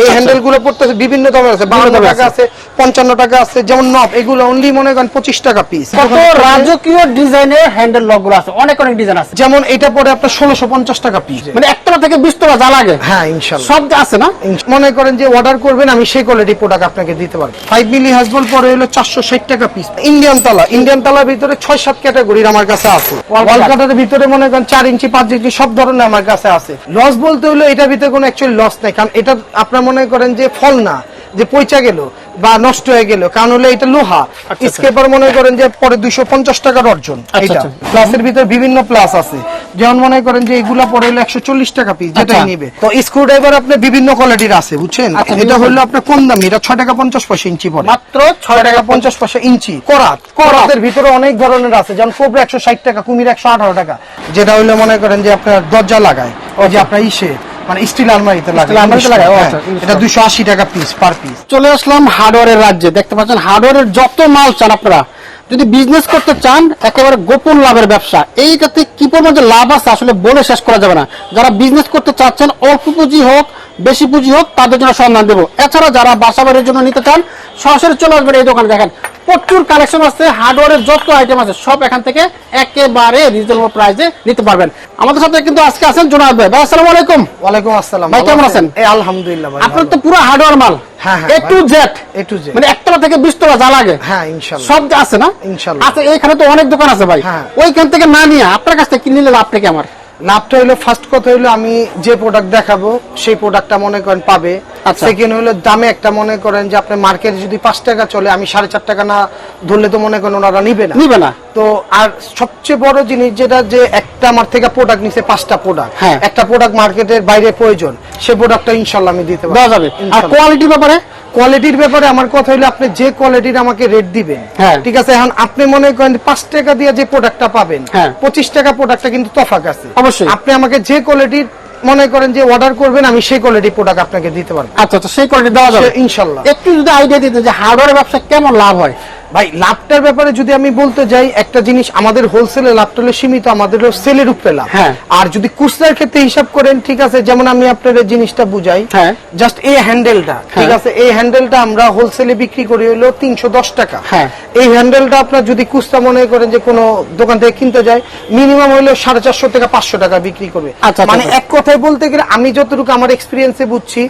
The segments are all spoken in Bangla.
এই হ্যান্ডেলগুলো পড়তেছে বিভিন্ন দামের আছে দামের টাকা আছে। পঞ্চান্ন টাকা আছে যেমন নব এগুলো অনলি মনে করেন পঁচিশ টাকা পিস কত রাজকীয় ডিজাইনের হ্যান্ডেল লকগুলো আছে? অনেক অনেক ডিজাইন আছে। যেমন এটা পরে আপনার ষোলোশো পঞ্চাশ টাকা পিস মানে একতলা থেকে বিশ তলা যা লাগে। হ্যাঁ ইনশাল্লাহ। সব আছে না? মনে করেন যে অর্ডার করবেন আমি সেই কোয়ালিটি প্রোডাক্ট আপনাকে দিতে পারব। ফাইভ মিলি হাসবল পরে হলো চারশো ষাট টাকা পিস ইন্ডিয়ান তালা। ইন্ডিয়ান তালার ভিতরে ছয় সাত ক্যাটাগরির আমার কাছে আছে। ওয়াল। ভিতরে মনে করেন চার ইঞ্চি পাঁচ ইঞ্চি সব ধরনের আমার কাছে আছে। লস বলতে হলো এটার ভিতরে কোনো অ্যাকচুয়ালি লস নাই কারণ এটা আপনার মনে করেন যে ফল না যে পয়চা গেল বা নষ্ট হয়ে গেল কারণ হলো এটা লোহা আচ্ছা। স্কেপার মনে করেন যে পরে দুইশো পঞ্চাশ টাকার অর্জন আচ্ছা, এটা আচ্ছা। প্লাসের ভিতরে বিভিন্ন প্লাস আছে যেমন মনে করেন যে এগুলা পরে হলো একশো চল্লিশ টাকা পিস যেটাই আচ্ছা। নিবে। তো স্ক্রু ড্রাইভার আপনার বিভিন্ন কোয়ালিটির আছে বুঝছেন? আচ্ছা, এটা হলো আপনার কম দামি এটা ছয় টাকা পঞ্চাশ পয়সা ইঞ্চি পড়ে মাত্র ছয় টাকা পঞ্চাশ পয়সা ইঞ্চি করাত করাতের ভিতরে অনেক ধরনের আছে যেমন কোবরা একশো ষাট টাকা কুমির একশো আঠারো টাকা যেটা হইল মনে করেন যে আপনার দরজা লাগায় ওই যে আপনার ইসে মানে স্টিল আলমারিতে হ্যাঁ, আচ্ছা, এটা দুইশো আশি টাকা পিস পার পিস চলে আসলাম হার্ডওয়ারের রাজ্যে দেখতে পাচ্ছেন হার্ডওয়ারের যত মাল চান আপনারা যদি বিজনেস করতে চান, একেবারে গোপন লাভের ব্যবসা। এইটাতে কি পরিমাণ যে লাভ আছে আসলে বলে শেষ করা যাবে না। যারা বিজনেস করতে চাচ্ছেন, অল্প পুঁজি হোক, বেশি পুঁজি হোক, তাদের জন্য সন্ধান দেবো। এছাড়া যারা বাসা বাড়ির জন্য নিতে চান, সরাসরি চলে আসবেন এই দোকানে। দেখেন প্রচুর কালেকশন আছে হার্ডওয়ারের যত আইটেম আছে সব এখান থেকে একেবারে রিজনেবল প্রাইসে নিতে পারবেন। আমাদের সাথে কিন্তু আজকে আছেন জোনাব ভাই। ভাই আসসালামু আলাইকুম। ওয়ালাইকুম আসসালাম। ভাই, কেমন আছেন? এই আলহামদুলিল্লাহ ভাই আপনার তো পুরো হার্ডওয়ার মাল। হ্যাঁ, হ্যাঁ, A to. Z A to Z। মানে একতলা থেকে বিশ তলা যা লাগে হ্যাঁ ইনশাল্লাহ। সব আছে না? ইনশাল্লাহ। আচ্ছা এইখানে তো অনেক দোকান আছে ভাই। হ্যাঁ। ওইখান থেকে না নিয়ে আপনার কাছ থেকে কিনে নিলে লাভটা কি আমার? লাভটা হলো ফার্স্ট কথা হলো আমি যে প্রোডাক্ট দেখাবো সেই প্রোডাক্টটা মনে করেন পাবে। আচ্ছা। সেকেন্ড হলো দামে একটা মনে করেন যে আপনার মার্কেটে যদি পাঁচ টাকা চলে আমি সাড়ে চার টাকা না ধরলে তো মনে করেন ওনারা নিবে না। নিবে না। তো আর সবচেয়ে বড় জিনিস যেটা যে একটা আমার থেকে প্রোডাক্ট নিছে পাঁচটা প্রোডাক্ট হ্যাঁ। একটা প্রোডাক্ট মার্কেটের বাইরে প্রয়োজন সে প্রোডাক্টটা ইনশাল্লাহ আমি দিতে দেওয়া যাবে। আর কোয়ালিটির ব্যাপারে? কোয়ালিটির ব্যাপারে আমার কথা হলো আপনি যে কোয়ালিটির আমাকে রেট দিবেন হ্যাঁ। ঠিক আছে এখন আপনি মনে করেন পাঁচ টাকা দিয়ে যে প্রোডাক্টটা পাবেন হ্যাঁ। পঁচিশ টাকা প্রোডাক্টটা কিন্তু তফাক আছে অবশ্যই। আপনি আমাকে যে কোয়ালিটির মনে করেন যে অর্ডার করবেন আমি সেই কোয়ালিটি প্রোডাক্ট আপনাকে দিতে পারব আচ্ছা আচ্ছা সেই কোয়ালিটি দেওয়া যাবে ইনশাল্লাহ একটু যদি আইডিয়া দিতে যে হার্ডওয়্যার ব্যবসা কেমন লাভ হয় ভাই লাভটার ব্যাপারে যদি আমি বলতে যাই একটা জিনিস আমাদের হোলসেলে লাভটা হলো সীমিত আমাদের সেলের উপরে লাভ হ্যাঁ। আর যদি খুচরার ক্ষেত্রে হিসাব করেন ঠিক আছে যেমন আমি আপনার এই জিনিসটা বুঝাই হ্যাঁ। জাস্ট এই হ্যান্ডেলটা ঠিক হ্যাঁ। আছে এই হ্যান্ডেলটা আমরা হোলসেলে বিক্রি করি হলো তিনশো দশ টাকা হ্যাঁ। এই হ্যান্ডেলটা আপনার যদি খুচরা মনে করেন যে কোনো দোকান থেকে কিনতে যায় মিনিমাম হলো সাড়ে চারশো থেকে পাঁচশো টাকা বিক্রি করবে আচ্ছা, মানে আচ্ছা। এক কথায় বলতে গেলে আমি যতটুকু আমার এক্সপিরিয়েন্সে বুঝছি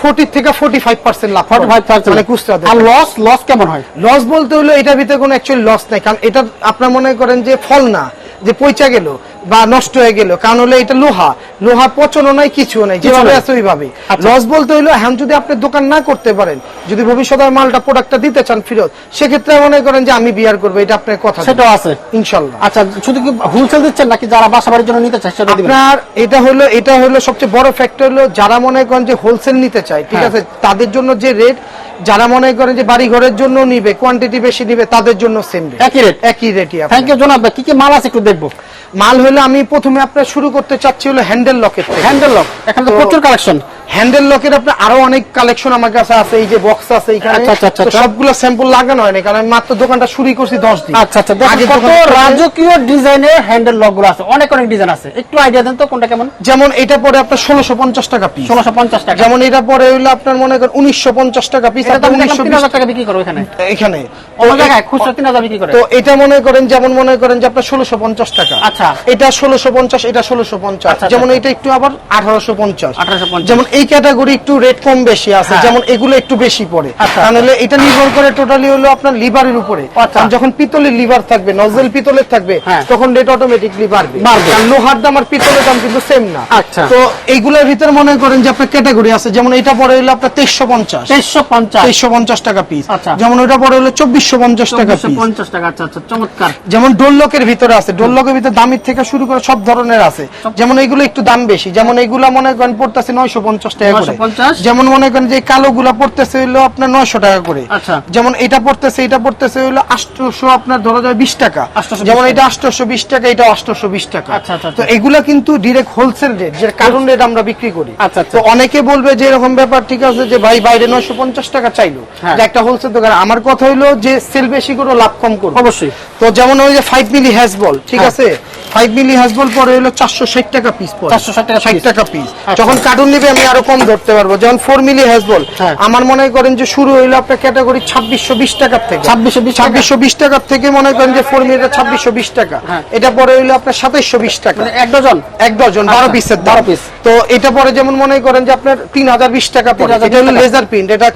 ফোর্টি থেকে ফোর্টি ফাইভ পার্সেন্ট লাভ ফর্টি ফাইভ মানে খুচরা আর লস লস কেমন হয়? লস বলতে হলো এটার ভিতরে কোনো অ্যাকচুয়ালি লস নাই। কারণ এটা আপনার মনে করেন যে ফল না যে পয়চা গেল। বা নষ্ট হয়ে গেল। কারণ হলো এটা লোহা। লোহা পচনও নাই কিছু নাই। যেভাবে আছে ওইভাবে আচ্ছা। লস বলতে হলো এখন যদি আপনি দোকান না করতে পারেন যদি ভবিষ্যতে মালটা প্রোডাক্টটা দিতে চান ফেরত সেক্ষেত্রে মনে করেন যে আমি বিয়ার করব এটা আপনার কথা সেটাও আছে। ইনশাল্লাহ। আচ্ছা শুধু কি হোলসেল দিচ্ছেন নাকি যারা বাসা বাড়ির জন্য নিতে চায় সেটা আপনার এটা হলো এটা হলো সবচেয়ে বড় ফ্যাক্টর হলো যারা মনে করেন যে হোলসেল নিতে চায় ঠিক হ্যাঁ। আছে তাদের জন্য যে রেট যারা মনে করেন যে বাড়ি ঘরের জন্য নিবে কোয়ান্টিটি বেশি নিবে তাদের জন্য সেম রেট একই রেট একই রেটই। থ্যাংক ইউ জনাব কি কি মাল আছে একটু দেখব। মাল হলো আমি প্রথমে আপনার শুরু করতে চাচ্ছি হলো হ্যান্ডেল লকের থেকে। হ্যান্ডেল লক এখানে প্রচুর কালেকশন হ্যান্ডেল লকের আপনার আরও অনেক কালেকশন আমার কাছে আছে এই যে বক্স আছে এখানে। আচ্ছা, আচ্ছা, আচ্ছা। সবগুলো স্যাম্পল লাগানো হয়নি কারণ আমি মাত্র দোকানটা শুরু করছি দশ দিন। আচ্ছা আচ্ছা কত রাজকীয় ডিজাইনের হ্যান্ডেল লকগুলো আছে। অনেক অনেক ডিজাইন আছে। একটু আইডিয়া দেন তো কোনটা কেমন? যেমন এটা পরে আপনার ষোলোশো পঞ্চাশ টাকা পিস ষোলোশো পঞ্চাশ টাকা। যেমন এটা পরে হইল আপনার মনে করেন উনিশশো পঞ্চাশ টাকা পিস এটা উনিশশো হাজার টাকা বিক্রি করো এখানে। এখানে। অন্য জায়গায় খুচরা বিক্রি করে। তো এটা মনে করেন যেমন মনে করেন যে আপনার ষোলোশো পঞ্চাশ টাকা। আচ্ছা। এটা ষোলোশো পঞ্চাশ এটা ষোলোশো পঞ্চাশ। আচ্ছা, যেমন। এটা একটু আবার আঠারোশো পঞ্চাশ। 1850 যেমন এই ক্যাটাগরি একটু রেট কম বেশি আছে হ্যাঁ। যেমন এগুলো একটু বেশি পড়ে। আচ্ছা, কারণ হলে এটা নির্ভর করে টোটালি হলো আপনার লিভারের উপরে। আচ্ছা। যখন পিতলের লিভার থাকবে নজল পিতলের থাকবে হ্যাঁ। তখন রেট অটোমেটিকলি বাড়বে। লোহার দাম আর পিতলের দাম কিন্তু সেম না। আচ্ছা। তো এইগুলোর ভিতরে মনে করেন যে আপনার ক্যাটাগরি আছে যেমন এটা পরে হলো আপনার তেইশশো পঞ্চাশ। তেইশশো পঞ্চাশ। তেইশশো পঞ্চাশ টাকা পিস আচ্ছা। যেমন ওটা পরে হলো চব্বিশশো পঞ্চাশ টাকা পিস পঞ্চাশ টাকা আচ্ছা আচ্ছা চমৎকার। যেমন ডোললকের ভিতরে আছে ডোললকের ভিতরে দামের থেকে শুরু করে সব ধরনের আছে। যেমন এগুলো একটু দাম বেশি যেমন এইগুলা মনে করেন পড়তেছে নয়শো পঞ্চাশ টাকা করে। যেমন মনে করেন যে কালো গুলা পড়তেছে হইল আপনার নয়শো টাকা করে। আচ্ছা। যেমন এটা পড়তেছে এটা পড়তেছে হইল আটশোশো আপনার ধরা যায় বিশ টাকা। যেমন এটা আটশোশো বিশ টাকা এটা আটশোশো বিশ টাকা। আচ্ছা, আচ্ছা, তো। এগুলা কিন্তু ডিরেক্ট হোলসেল রেট যে কারণ রেট আমরা বিক্রি করি। তো অনেকে বলবে যে এরকম ব্যাপার ঠিক আছে যে ভাই বাইরে নয়শো পঞ্চাশ টাকা চাইলো। হ্যাঁ। একটা হোলসেল দোকান। আমার কথা হইল যে সেল বেশি করে লাভ কম করো। অবশ্যই। তো যেমন ওই যে ফাইভ মিলি হ্যাজবল ঠিক হ্যাঁ। আছে? ফাইভ মিলি হ্যাজবল পরে হলো চারশো ষাট টাকা পিস পরে। 460 টাকা ষাট টাকা পিস আচ্ছা। যখন কার্টুন নিবে আমি আরও কম ধরতে পারব। যেমন ফোর মিলি হ্যাজবল হ্যাঁ। আমার মনে করেন যে শুরু হইল আপনার ক্যাটাগরি ছাব্বিশশো বিশ টাকার থেকে। 2620 টাকা? ছাব্বিশশো বিশ টাকার থেকে মনে করেন যে ফোর মিলিটা ছাব্বিশশো বিশ টাকা। হ্যাঁ। এটা পরে হইল আপনার সাতাইশশো বিশ টাকা। মানে এক ডজন। এক ডজন বারো আচ্ছা, পিসের 12 বারো পিস তো এটা পরে যেমন মনে করেন যে আপনার তিন হাজার বিশ টাকা পড়ে এটা হলো লেজার প্রিন্ট এটা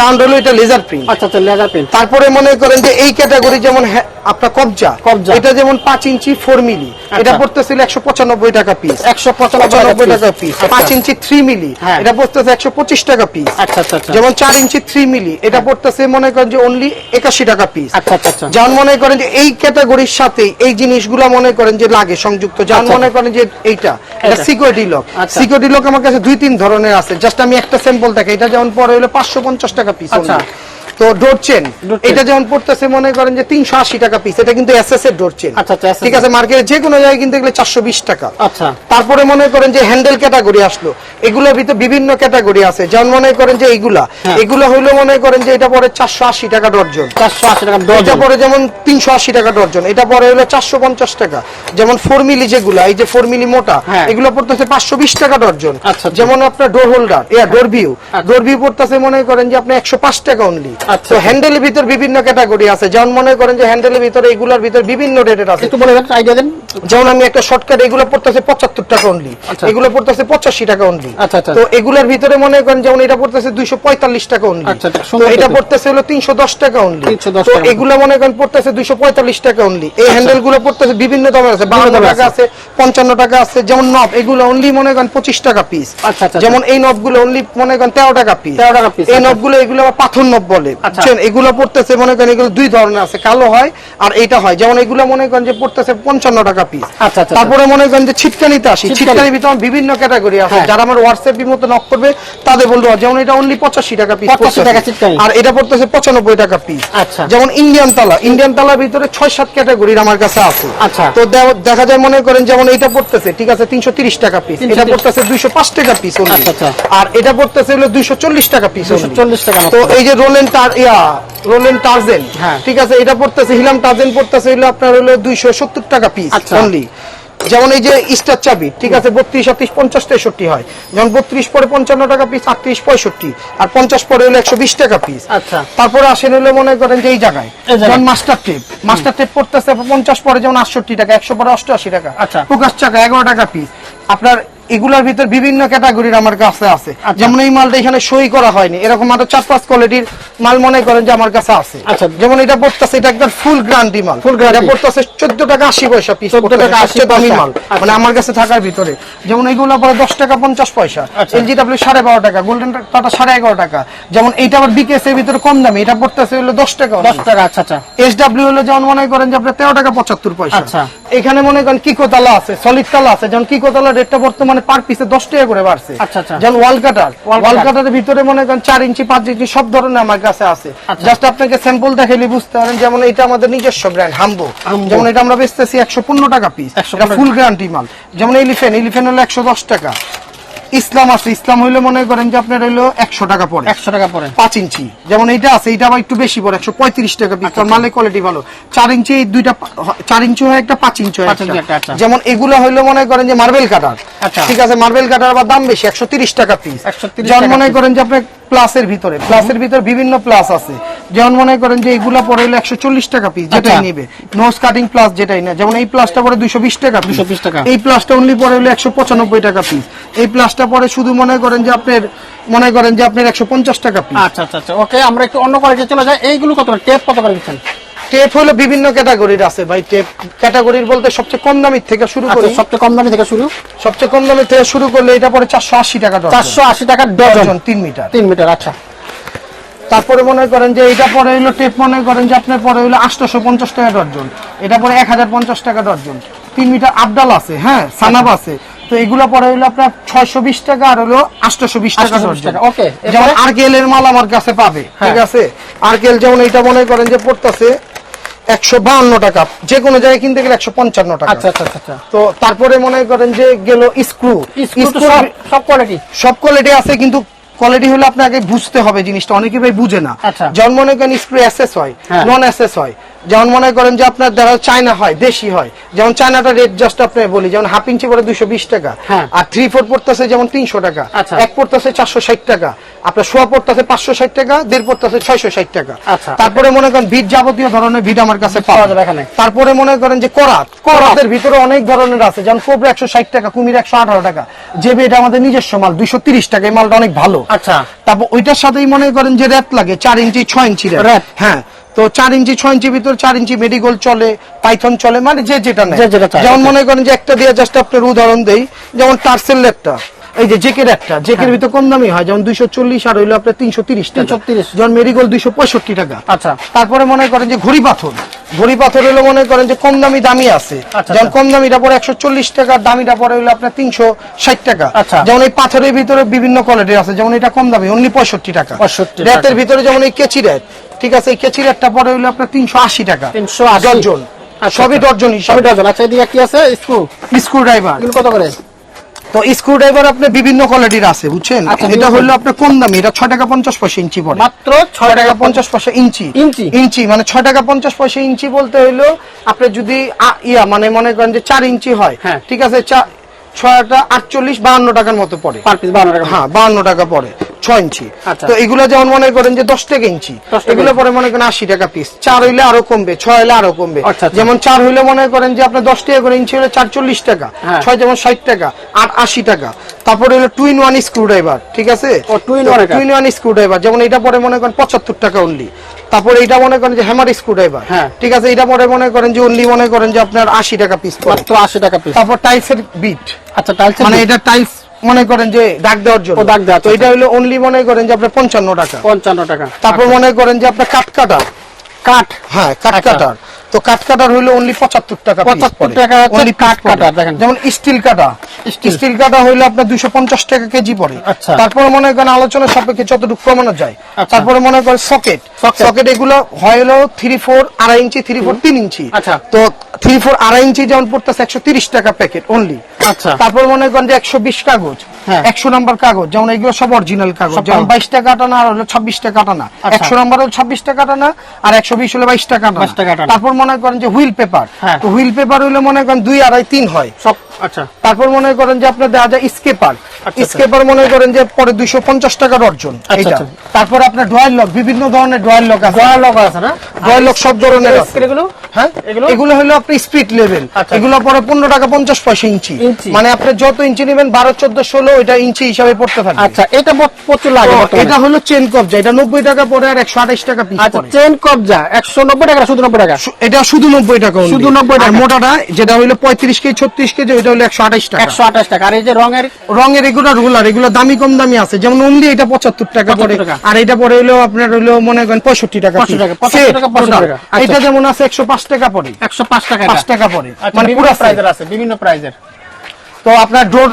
কাউন্ট হলো এটা লেজার প্রিন্ট আচ্ছা আচ্ছা লেজার পেন তারপরে মনে করেন যে এই ক্যাটাগরি যেমন হ্যাঁ, আপনার কবজা। কবজা। এটা যেমন পাঁচ ইঞ্চি ফোর মিলি এটা পড়তেছিল একশো পঁচানব্বই টাকা পিস একশো পঁচানব্বই পঁচানব্বই টাকা পিস পাঁচ ইঞ্চি মিলি হ্যাঁ। এটা পড়তেছে একশো পঁচিশ টাকা পিস আচ্ছা আচ্ছা আচ্ছা। যেমন চার ইঞ্চি মিলি এটা পড়তেছে মনে করেন যে অনলি একাশি টাকা পিস আচ্ছা আচ্ছা আচ্ছা। যেমন মনে করেন যে এই ক্যাটাগরির সাথে এই জিনিসগুলো মনে করেন যে লাগে সংযুক্ত। যেমন আচ্ছা। মনে করেন যে এইটা এটা। সিকিউরিটি লক আচ্ছা। সিকিউরিটি লক আমার কাছে দুই তিন ধরনের আছে। জাস্ট আমি একটা স্যাম্পল দেখে এটা যেমন পরে হলো পাঁচশো পঞ্চাশ টাকা পিস আচ্ছা। তো ডোর চেন এটা যেমন পড়তেছে মনে করেন যে তিনশো আশি টাকা পিস এটা কিন্তু এসএস এর ডোর চেন আচ্ছা, আচ্ছা, ঠিক আছে মার্কেটে যে কোনো জায়গায় কিনতে গেলে চারশো বিশ টাকা। আচ্ছা। তারপরে মনে করেন যে হ্যান্ডেল ক্যাটাগরি আসলো এগুলোর ভিতরে বিভিন্ন ক্যাটাগরি আছে। যেমন মনে করেন যে এইগুলা হ্যাঁ। এগুলো হইল মনে করেন যে এটা পরে চারশো আশি টাকা ডর্জন চারশো আশি টাকা এটা পরে যেমন তিনশো আশি টাকা ডর্জন এটা পরে হলো চারশো পঞ্চাশ টাকা। যেমন ফোর মিলি যেগুলো এই যে ফোর মিলি মোটা হ্যাঁ। এগুলো পড়তেছে পাঁচশো বিশ টাকা ডর্জন আচ্ছা। যেমন আপনার ডোর হোল্ডার ইয়া ডোর ভিউ। ডোর ভিউ পড়তেছে মনে করেন যে আপনি একশো পাঁচ টাকা অনলি। তো হ্যান্ডেলের ভিতর বিভিন্ন ক্যাটাগরি আছে। যেমন মনে করেন যে হ্যান্ডেলের ভিতরে এগুলোর ভিতর বিভিন্ন রেটের আছে। একটু বলে আইডিয়া দেন। যেমন আমি একটা শর্টকাট এগুলো পড়তেছে পঁচাত্তর টাকা অনলি আচ্ছা। এগুলো পড়তেছে পঁচাশি টাকা অনলি আচ্ছা, আচ্ছা। তো এগুলোর ভিতরে মনে করেন যেমন এটা পড়তেছে দুইশো পঁয়তাল্লিশ টাকা অনলি আচ্ছা, আচ্ছা, তো এটা। পড়তেছে। হলো তিনশো দশ টাকা অনলি তো এগুলো মনে করেন পড়তেছে দুইশো পঁয়তাল্লিশ টাকা অনলি এই হ্যান্ডেলগুলো পড়তেছে বিভিন্ন দামের আছে। বাহান্ন দামের টাকা আছে। পঞ্চান্ন টাকা আছে। যেমন নব এগুলো অনলি মনে করেন পঁচিশ টাকা পিস আচ্ছা, আচ্ছা, যেমন এই নবগুলো অনলি মনে করেন তেরো টাকা পিস 13 টাকা piece, এই আচ্ছা। নবগুলো এগুলো আবার পাথর নব বলে। আচ্ছা। বুঝছেন? এগুলো পড়তেছে মনে করেন এগুলো দুই ধরনের আছে কালো হয় আর এইটা হয়। যেমন এগুলো মনে করেন যে পড়তেছে পঞ্চান্ন টাকা পিস আচ্ছা, আচ্ছা, তারপরে মনে করেন যে ছিটকানিতে আসি। ছিটকানি। ছিটকানির ভিতরে বিভিন্ন ক্যাটাগরি আছে। হ্যাঁ। যারা আমার হোয়াটসঅ্যাপ মতো নক করবে তাদের বলব যেমন এটা অনলি পঁচাশি টাকা পিস 85 টাকা ছিটকানি। আর এটা পড়তেছে পঁচানব্বই টাকা পিস আচ্ছা। যেমন ইন্ডিয়ান তালা। ইন্ডিয়ান তালার ভিতরে ছয় সাত ক্যাটাগরির আমার কাছে আছে। আচ্ছা। তো দেখা যায় মনে করেন যেমন এটা পড়তেছে ঠিক আছে তিনশো তিরিশ টাকা পিস এটা পড়তেছে দুইশো পাঁচ টাকা পিস আচ্ছা, আচ্ছা। আর এটা পড়তেছে হলো দুইশো চল্লিশ টাকা পিস 240 টাকা তো এই যে রোলেন টার ইয়া রোলেন টার্জেন হ্যাঁ। ঠিক আছে এটা পড়তেছে হিলাম টার্জেন পড়তেছে হলো আপনার হলো দুইশো সত্তর টাকা পিস আচ্ছা। অনলি যেমন এই যে স্টার চাবি ঠিক আছে বত্রিশ আটত্রিশ পঞ্চাশ তেষট্টি হয় যেমন বত্রিশ পরে পঞ্চান্ন টাকা পিস আটত্রিশ পঁয়ষট্টি আর পঞ্চাশ পরে হলো একশো বিশ টাকা পিস আচ্ছা। তারপরে আসেন হলো মনে করেন যে এই জায়গায় এই জায়গায়। যেমন মাস্টার টেপ মাস্টার টেপ পড়তেছে পঞ্চাশ পরে যেমন আটষট্টি টাকা একশো পরে অষ্টআশি টাকা আচ্ছা। প্রকাশ টাকা এগারো টাকা পিস আপনার এগুলোর ভিতর বিভিন্ন ক্যাটাগরির আমার কাছে আছে। আচ্ছা। যেমন এই মালটা এখানে সই করা হয়নি। এরকম আরও চার পাঁচ কোয়ালিটির মাল মনে করেন যে আমার কাছে আছে। আচ্ছা। যেমন এটা পড়তেছে এটা একদম ফুল গ্রান্টি মাল। Guarantee। এটা পড়তেছে চোদ্দ টাকা আশি পয়সা পিস 14 টাকা 80 সবচেয়ে দামি মাল। আচ্ছা। মানে আমার কাছে থাকার ভিতরে। যেমন এইগুলো পরে দশ টাকা পঞ্চাশ পয়সা। এলজি ডাব্লিউ সাড়ে বারো টাকা গোল্ডেন টাটা সাড়ে এগারো টাকা। যেমন এইটা আবার বিকেএস এর ভিতরে কম দামি। এটা পড়তেছে হলো দশ টাকা দশ টাকা আচ্ছা আচ্ছা। এস ডাব্লিউ হলো যেমন মনে করেন যে আপনার তেরো টাকা পঁচাত্তর পয়সা। আচ্ছা। এখানে মনে করেন কিকো তালা আছে সলিড তালা আছে। যেমন কিকো তালার রেটটা বর্তমানে পার পিসে দশ টাকা করে বাড়ছে। আচ্ছা, আচ্ছা। যেমন ওয়াল কাটার ওয়াল কাটারের ভিতরে মনে করেন চার ইঞ্চি পাঁচ ইঞ্চি সব ধরনের আমার কাছে আছে। আচ্ছা। জাস্ট আপনাকে স্যাম্পল দেখাইলে বুঝতে পারেন যেমন এটা আমাদের নিজস্ব ব্র্যান্ড হাম্বো যেমন এটা আমরা বেচতেছি একশো পনেরো টাকা পিস 115 এটা ফুল গ্যারান্টি মাল। যেমন এলিফেন এলিফেন হলো একশো দশ টাকা। ইসলাম আছে ইসলাম হইলে মনে করেন যে আপনার হইল একশো টাকা পরে। একশো টাকা পরে। পাঁচ ইঞ্চি। যেমন এইটা আছে এইটা আবার একটু বেশি পরে একশো পঁয়ত্রিশ টাকা বিক্রম মানে মালের কোয়ালিটি ভালো। চার ইঞ্চি এই দুইটা চার ইঞ্চি হয় একটা পাঁচ ইঞ্চি হয়। আচ্ছা। যেমন এগুলো হইল মনে করেন যে মার্বেল কাটার আচ্ছা। ঠিক আছে মার্বেল কাটার আবার দাম বেশি একশো তিরিশ টাকা পিস 130 যেমন মনে করেন যে আপনার প্লাসের ভিতরে প্লাসের ভিতরে বিভিন্ন প্লাস আছে। যেমন মনে করেন যে এগুলা পরে হলো একশো চল্লিশ টাকা পিস যেটাই আচ্ছা। নিবে। নোজ কাটিং প্লাস যেটাই না যেমন এই প্লাসটা পরে দুশো বিশ টাকা দুশো বিশ টাকা। এই প্লাসটা অনলি পরে হলো একশো পঁচানব্বই টাকা পিস এই প্লাসটা পরে শুধু মনে করেন যে আপনার মনে করেন যে আপনার একশো পঞ্চাশ টাকা পিস আচ্ছা আচ্ছা আচ্ছা। ওকে আমরা একটু অন্য কোয়ালিটি চলে যাই। এইগুলো কত টেপ কত করে দিচ্ছেন টেপ হলো বিভিন্ন ক্যাটাগরির আছে ভাই টেপ ক্যাটাগরির বলতে সবচেয়ে কম দামির থেকে শুরু করি। আচ্ছা সবচেয়ে কম দামি থেকে শুরু? সবচেয়ে কম দামের থেকে শুরু করলে এটা পরে চারশো আশি টাকা ডজন। চারশো আশি টাকার ডজন? ডজন তিন মিটার। তিন মিটার আচ্ছা। তারপরে মনে করেন যে এটা পরে হলো টেপ মনে করেন যে আপনার পরে হলো আটশোশো পঞ্চাশ টাকা ডজন। এটা পরে এক হাজার পঞ্চাশ টাকা ডজন। তিন মিটার আবডাল আছে হ্যাঁ সানাব আছে। তো এগুলো পরে হলো আপনার ছয়শো বিশ টাকা আর হলো আটশোশো বিশ টাকা 820 ডজন। টাকা, okay, যেমন? আরকেল এর মাল আমার কাছে পাবে হ্যাঁ। ঠিক আছে? আরকেল যেমন এটা মনে করেন যে পড়তেছে একশো বাহান্ন টাকা। যে কোনো জায়গায় কিনতে গেলে একশো পঞ্চান্ন টাকা। আচ্ছা আচ্ছা আচ্ছা, তো তারপরে মনে করেন যে গেল স্ক্রু। স্ক্রু সব কোয়ালিটি সব কোয়ালিটি আছে কিন্তু কোয়ালিটি হলে আপনাকে বুঝতে হবে জিনিসটা। অনেকে ভাই বুঝে না। যেমন মনে করেন স্ক্রু এসএস হয় হ্যাঁ। নন এসএস হয়। যেমন মনে করেন যে আপনার যারা চায়না হয় দেশি হয়। যেমন চায়নাটা রেট জাস্ট আপনি বলি যেমন হাফ ইঞ্চি পরে দুইশো বিশ টাকা। হ্যাঁ। আর থ্রি ফোর পড়তেছে যেমন তিনশো টাকা। আচ্ছা। এক পড়তেছে চারশো ষাট টাকা। আপনার সোয়া পড়তেছে পাঁচশো ষাট টাকা দেড় পড়তেছে ছয়শো ষাট টাকা। আচ্ছা। তারপরে মনে করেন ভিট যাবতীয় ধরনের ভিট আমার কাছে পাওয়া যাবে এখানে। তারপরে মনে করেন যে করাত। করাতের ভিতরে অনেক ধরনের আছে। যেমন কোবরা একশো ষাট টাকা কুমির একশো আঠারো টাকা। যে এটা আমাদের নিজস্ব মাল দুইশো তিরিশ টাকা। এই মালটা অনেক ভালো। আচ্ছা। তারপর ওইটার সাথেই মনে করেন যে র্যাট লাগে চার ইঞ্চি ছয় ইঞ্চি? হ্যাঁ। তো চার ইঞ্চি ছয় ইঞ্চি ভিতর চার ইঞ্চি মেডিকোল চলে পাইথন চলে মানে যে যেটা চায়, যেমন মনে করেন যে একটা দিয়ে জাস্ট আপনার উদাহরণ দেই যেমন টার্সেল ল্যাটটা এই যে জেকের একটা জেকের ভিতর কম দামি হয় যেমন দুইশো চল্লিশ আর হইল আপনার তিনশো তিরিশ টাকা। 330 যেমন মেডিকোল দুইশো পঁয়ষট্টি টাকা। আচ্ছা। তারপরে মনে করেন যে ঘড়ি পাথর ঘড়ি পাথর হলো মনে করেন যে কম দামি দামি আছে। আচ্ছা, যেমন আচ্ছা। কম দামিটা পরে একশো চল্লিশ টাকা দামিটা পরে হইল আপনার তিনশো ষাট টাকা। আচ্ছা। যেমন এই পাথরের ভিতরে বিভিন্ন কোয়ালিটির আছে যেমন এটা কম দামি অনলি পঁয়ষট্টি টাকা। 65 র্যাটের ভিতরে যেমন এই কেচি র্যাট ঠিক আছে এই কেচি র্যাটটা পরে হলো আপনার তিনশো আশি টাকা। 380 ডর্জন আচ্ছা, সবই আচ্ছা। ডর্জন সবই ডজন আচ্ছা এদিকে কি আছে? স্ক্রু? স্ক্রু ড্রাইভার কত করে? তো স্ক্রু ড্রাইভার আপনার বিভিন্ন কোয়ালিটির আছে বুঝছেন? আচ্ছা, এটা হলো আপনার কম দামি এটা ছয় টাকা পঞ্চাশ পয়সা ইঞ্চি পড়ে মাত্র ছয় টাকা পঞ্চাশ পয়সা ইঞ্চি। ইঞ্চি? ইঞ্চি মানে ছয় টাকা পঞ্চাশ পয়সা ইঞ্চি বলতে হইল আপনি যদি ইয়া মানে মনে করেন যে চার ইঞ্চি হয় হ্যাঁ। ঠিক আছে ছয়টা আটচল্লিশ বাহান্ন টাকার মতো পড়ে। পার পিস বারো টাকা হ্যাঁ বাহান্ন টাকা পড়ে ছয় ইঞ্চি। আচ্ছা। তো এগুলো যেমন মনে করেন যে দশ টাকা ইঞ্চি এগুলো পরে মনে করেন আশি টাকা পিস চার হইলে আরও কমবে ছয় হইলে আরও কমবে। আচ্ছা, আচ্ছা। যেমন চার হইলে মনে করেন যে আপনার দশ টাকা করে ইঞ্চি হলে চারচল্লিশ টাকা হ্যাঁ। ছয় যেমন ষাট টাকা আট আশি টাকা। তারপরে হলো two in one screwdriver ঠিক আছে? Two in one screwdriver যেমন এটা পরে মনে করেন পঁচাত্তর টাকা অনলি তারপরে এটা মনে করেন যে হ্যামার স্ক্রু ড্রাইভার হ্যাঁ। ঠিক আছে এটা পরে মনে করেন যে অনলি মনে করেন যে আপনার আশি টাকা পিস মাত্র আশি টাকা পিস তারপর টাইলসের বিট আচ্ছা টাইলস মানে এটা টাইলস মনে করেন যে দাগ দেওয়ার জন্য। দাগ দেওয়া, তো আচ্ছা, এটা হলো অনলি মনে করেন যে আপনার পঞ্চান্ন টাকা। পঞ্চান্ন টাকা। তারপর মনে করেন যে আপনার কাঠ কাটা কাঠ? হ্যাঁ কাঠ আচ্ছা। কাটার। তো কাঠ কাটার হলো অনলি পঁচাত্তর টাকা piece 75 পড়ে। টাকা piece কাটা, দেখেন। যেমন স্টিল কাটা স্টিল কাটা হইল আপনার দুইশো পঞ্চাশ টাকা কেজি পড়ে আচ্ছা। তারপরে মনে করেন আলোচনা সাপেক্ষে যতটুকু কমানো যায় আচ্ছা। তারপরে মনে করেন সকেট সকেট এগুলো হয় হলো থ্রি ফোর আড়াই ইঞ্চি থ্রি ফোর তিন ইঞ্চি আচ্ছা। তো থ্রি ফোর আড়াই ইঞ্চি যেমন পড়তেছে একশো তিরিশ টাকা প্যাকেট অনলি আচ্ছা তারপর মনে করেন যে একশো বিশ কাগজ হ্যাঁ। একশো নম্বর কাগজ যেমন এগুলো সব অরিজিনাল কাগজ যেমন। বাইশ টাকা আটানা আর হলো ছাব্বিশ টাকা আটানা। একশো নাম্বার হলো ছাব্বিশ টাকা আটানা আর একশো বিশ হলো বাইশ টাকা 22 টাকা আটানা আটানা। তারপর মনে করেন যে হুইল পেপার হ্যাঁ। তো হুইল পেপার হইলে মনে করেন দুই আড়াই তিন হয়। সব আচ্ছা। তারপর মনে করেন যে আপনার দেওয়া যায় স্কেপার। আচ্ছা। স্কেপার মনে করেন যে পরে দুইশো পঞ্চাশ টাকার অর্জন আচ্ছা, আচ্ছা। তারপর আপনার ড্রয়ার লক বিভিন্ন ধরনের ড্রয়ার লক আছে। গড়া লগা আছে না? ড্রয়ার লক সব ধরনের এগুলো হ্যাঁ? এগুলো? হলো আপনার স্পিড লেভেল। আচ্ছা। এগুলো পরে পনেরো টাকা পঞ্চাশ পয়সা ইঞ্চি। মানে আপনি যত ইঞ্চি নেবেন বারো চোদ্দ ষোলো এটা ইঞ্চি হিসাবে পড়তে থাকবে। আচ্ছা এটা প্রচুর লাগে এটা হলো চেন কবজা। এটা নব্বই টাকা পরে আর একশো আঠাইশ টাকা পিস আচ্ছা চেন কবজা একশো নব্বই টাকা শুধু নব্বই টাকা? এটা শুধু নব্বই টাকা। শুধু 90 টাকা। মোটাটা যেটা হলো পঁয়ত্রিশ কেজি ছত্রিশ কেজি ওইটা হলো একশো আঠাইশ টাকা। একশো আঠাশ টাকা। আর এই যে রঙের রঙের এগুলো রুলার এগুলো দামি কম দামি আছে। যেমন অনলি এটা পঁচাত্তর টাকা 75 পড়ে। আর এটা পরে হলো আপনার হলো মনে করেন পঁয়ষট্টি টাকা 65 টাকা, piece। 75 Set, টাকা, 65 টাকা। আচ্ছা। এটা যেমন আছে একশো পাঁচ টাকা পড়ে। একশো পাঁচ টাকা পাঁচ টাকা পড়ে। আচ্ছা, মানে পুরো প্রাইজের আছে বিভিন্ন প্রাইজের তো আপনার ডোর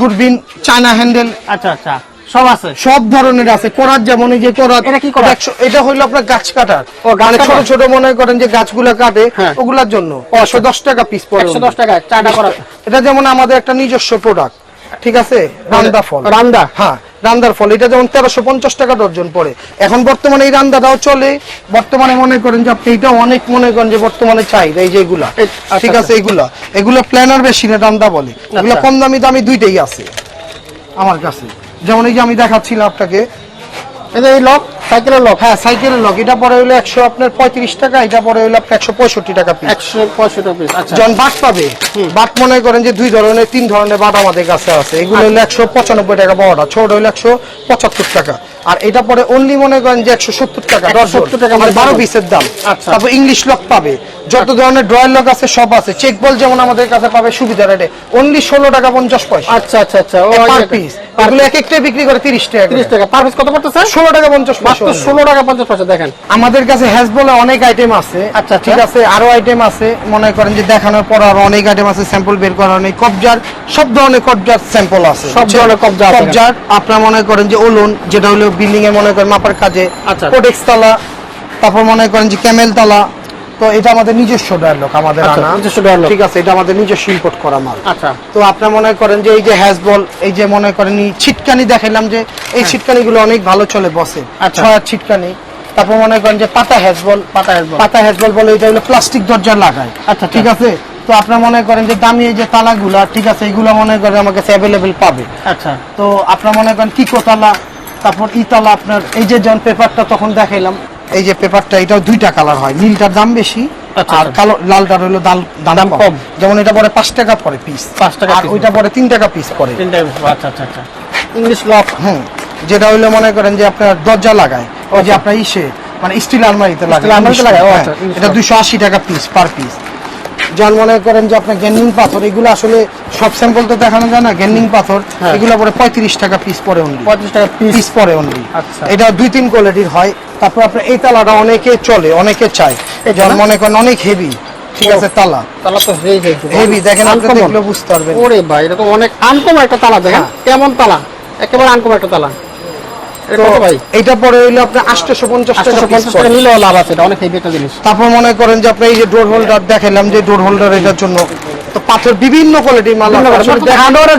দূরবীন চায়না হ্যান্ডেল আচ্ছা আচ্ছা। সব আছে? সব ধরনের আছে। করাত যেমন এই যে করাত এটা কি করাত? এটা হইল আপনার গাছ কাটার। ও, গাছ ছোট ছোট মনে করেন যে গাছগুলা কাটে হ্যাঁ। ওগুলার জন্য। একশো দশ টাকা পিস পড়ে একশো দশ টাকা চাটা এটা যেমন আমাদের একটা নিজস্ব প্রোডাক্ট ঠিক আছে? রান্দা ফল। রান্দা? হ্যাঁ রান্দার ফল। এটা যেমন তেরোশো পঞ্চাশ টাকা ডর্জন পড়ে। এখন বর্তমানে এই রান্দাটাও চলে। বর্তমানে মনে করেন যে আপনি এটা অনেক মনে করেন যে বর্তমানে চাহিদা এই যে এগুলা। আচ্ছা, ঠিক আছে এগুলা। এগুলো প্ল্যানার মেশিনের রান্দা বলে। এগুলো আচ্ছা। কম দামি দামি দুইটাই আছে। আমার কাছে। যেমন এই যে আমি দেখাচ্ছিলাম আপনাকে এটা এই লক সাইকেলের লক। হ্যাঁ সাইকেলের লক। এটা পরে হইল একশো আপনার পঁয়ত্রিশ টাকা এটা পরে হইল আপনার একশো পঁয়ষট্টি টাকা পিস একশো পঁয়ষট্টি পিস আচ্ছা। যখন বাট পাবে। বাট মনে করেন যে দুই ধরনের তিন ধরনের বাট আমাদের কাছে আছে। এগুলো হলো একশো পঁচানব্বই টাকা বড়টা ছোট হলো একশো পঁচাত্তর টাকা। আর এটা পরে অনলি মনে করেন যে একশো সত্তর টাকা 170 টাকা মানে বারো পিসের দাম। আচ্ছা। তারপর ইংলিশ লক পাবে। যত ধরনের ড্রয়ার লক আছে সব আছে। চেক বল যেমন আমাদের কাছে পাবে সুবিধা রেটে অনলি ষোলো টাকা পঞ্চাশ পয়সা। আচ্ছা আচ্ছা আচ্ছা। পার পিস এগুলো এক একটা বিক্রি করে তিরিশ টাকা তিরিশ টাকা। পার পিস কত পড়তেছে? ষোলো টাকা পঞ্চাশ মাত্র ষোলো টাকা পঞ্চাশ পয়সা দেখেন। আমাদের কাছে হ্যাজ বলে অনেক আইটেম আছে। আচ্ছা, আচ্ছা। ঠিক আছে? আরও আইটেম আছে। মনে করেন যে দেখানোর পর আরও অনেক আইটেম আছে। স্যাম্পল বের করার অনেক কবজার সব ধরনের কবজার স্যাম্পল আছে। সব ধরনের কবজার আপনার মনে করেন যে ওলন যেটা হলো বিল্ডিং এ মনে করেন মাপার কাজে আচ্ছা। কোডেক্স তালা তারপর মনে করেন যে ক্যামেল তালা তো এটা আমাদের নিজস্ব ডায়লগ আমাদের আচ্ছা, আনা নিজস্ব dialogue। ঠিক আছে এটা আমাদের নিজস্ব ইম্পোর্ট করা মাল আচ্ছা তো আপনার মনে করেন যে এই যে হ্যাজবল এই যে মনে করেন ছিটকানি দেখাইলাম যে এই ছিটকানি গুলো অনেক ভালো চলে বসে হ্যাঁ। আচ্ছা। ছিটকানি তারপর মনে করেন যে পাতা হ্যাজবল পাতা হ্যাজবল। পাতা হ্যাজবল বলে এটা হলো প্লাস্টিক দরজা লাগায় আচ্ছা, ঠিক আছে তো আপনারা মনে করেন যে দামি এই যে তালাগুলা ঠিক আছে এগুলো মনে করেন আমার কাছে অ্যাভেলেবেল পাবে আচ্ছা তো আপনার মনে করেন কিকো তালা তারপর ইতালা আপনার এই যে যখন পেপারটা তখন দেখাইলাম। এই যে পেপারটা এটাও দুইটা কালার হয়। নীলটার দাম বেশি আচ্ছা, আর আচ্ছা। কালো লালটার হলো দাম দাম কম। যেমন এটা পরে পাঁচ টাকা পরে পিস পাঁচ টাকা আর ওইটা পরে তিন টাকা পিস পরে। আচ্ছা আচ্ছা আচ্ছা। English lock hmm. যেটা হইল মনে করেন যে আপনার দরজা লাগায়। ওই যে আপনার ইসে মানে স্টিল আলমারিতে লাগায়। হ্যাঁ, আচ্ছা, এটা। দুশো আশি টাকা পিস পার পিস যার মনে করেন যে আপনার গ্যান্ডিং পাথর এগুলো আসলে সব স্যাম্পল তো দেখানো যায় না গ্যান্ডিং পাথর হ্যাঁ। এগুলো পরে পঁয়ত্রিশ টাকা পিস পরে অনলি পঁয়ত্রিশ টাকা পিস পরে অনলি আচ্ছা। এটা দুই তিন কোয়ালিটির হয়। তারপর আপনার এই তালাটা অনেকে চলে অনেকে চায়। যেমন মনে করেন অনেক হেভি ঠিক আছে তালা। তালা তো হেভি দেখেন আপনি। দেখলে বুঝতে পারবেন। ওরে ভাই এটা তো অনেক আনকমন একটা তালা দেখেন? হ্যাঁ। কেমন তালা? একেবারে আনকমন একটা তালা। এটা তো কত ভাই? এটা পরে হইল আপনার আটশোশো পঞ্চাশ টাকা আটশো piece পঞ্চাশ পড়ে। টাকা নিলেও লাভ আছে এটা অনেক হেভি একটা জিনিস। তারপর মনে করেন যে আপনি এই যে ডোর হোল্ডার দেখালাম যে ডোর হোল্ডার এটার জন্য তো পাথর বিভিন্ন কোয়ালিটির মাল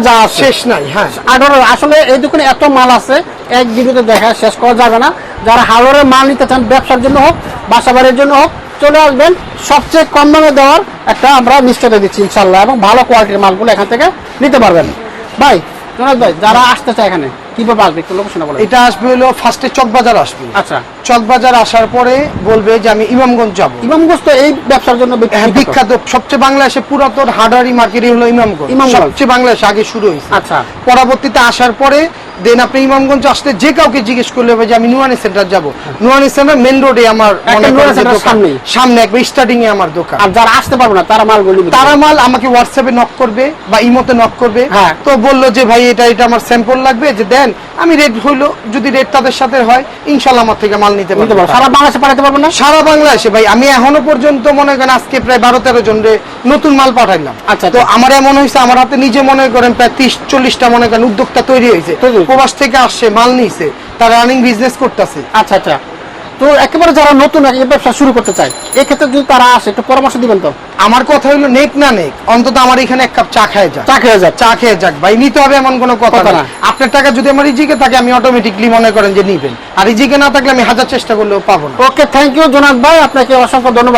যা শেষ নাই হ্যাঁ। আসলে এই দোকানে এত মাল আছে এক ভিডিওতে দেখা শেষ করা যাবে না। যারা হার্ডওয়ারের মাল নিতে চান ব্যবসার জন্য হোক বাসা বাড়ির জন্য হোক চলে আসবেন। সবচেয়ে কম দামে দেওয়ার একটা আমরা নিশ্চয়তা দিচ্ছি ইনশাল্লাহ এবং ভালো কোয়ালিটির মালগুলো এখান থেকে নিতে পারবেন। ভাই জনাব ভাই যারা আসতে চায় এখানে কীভাবে আসবে একটু লোকেশনটা বলেন। এটা আসবে হলো ফার্স্টে চকবাজার আসবে। আচ্ছা। চকবাজার আসার পরে বলবে যে আমি ইমামগঞ্জ যাব। ইমামগঞ্জ তো এই ব্যবসার জন্য হ্যাঁ বিখ্যাত। বিখ্যাত সবচেয়ে বাংলাদেশে পুরাতন হার্ডারি মার্কেটই হলো ইমামগঞ্জ। ইমামগঞ্জ। সবচেয়ে বাংলাদেশে আগে শুরু হয়েছে। আচ্ছা। পরবর্তীতে আসার পরে দেন আপনি ইমামগঞ্জ আসলে যে কাউকে জিজ্ঞেস করলে হবে যে আমি নুয়ানি সেন্টার যাব নুয়ানি সেন্টার মেন রোডে আমার মনে। সামনে একবার স্টার্টিং এ আমার দোকান আর যারা আসতে পারবে না তারা মালগুলো নিবে। তারা মাল আমাকে হোয়াটসঅ্যাপে নক করবে বা ইমোতে নক করবে হ্যাঁ। তো বলল যে ভাই এটা এটা আমার স্যাম্পল লাগবে যে দেন আমি রেট হইল যদি রেট তাদের সাথে হয় ইনশাল্লাহ আমার থেকে মাল নিতে পারব সারা বাংলাদেশে পাঠাতে পারব না সারা বাংলাদেশে ভাই আমি এখনও পর্যন্ত মনে করেন আজকে প্রায় বারো তেরো জন রে নতুন মাল পাঠাইলাম আচ্ছা, তো আচ্ছা। আমার এমন হয়েছে আমার হাতে নিজে মনে করেন প্রায় ত্রিশ চল্লিশটা মনে করেন উদ্যোক্তা তৈরি হয়েছে। প্রবাস থেকে আসছে মাল নিছে তারা রানিং বিজনেস করতেছে। আচ্ছা আচ্ছা। তো একেবারে যারা নতুন এই ব্যবসা শুরু করতে চায় এক্ষেত্রে যদি তারা আসে একটু পরামর্শ দিবেন তো? আমার কথা হইল নেক না নেক অন্তত আমার এখানে এক কাপ চা খায় যাক। চা খেয়ে যাক। চা খেয়ে যাক। ভাই নিতে হবে এমন কোনো কথা না। আপনার টাকা যদি আমার ইজিকে থাকে আমি অটোমেটিকলি মনে করেন যে নিবেন। আর ইজিকে না থাকলে আমি হাজার চেষ্টা করলেও পাবো না। ওকে থ্যাংক ইউ জোনাক ভাই আপনাকে অসংখ্য ধন্যবাদ।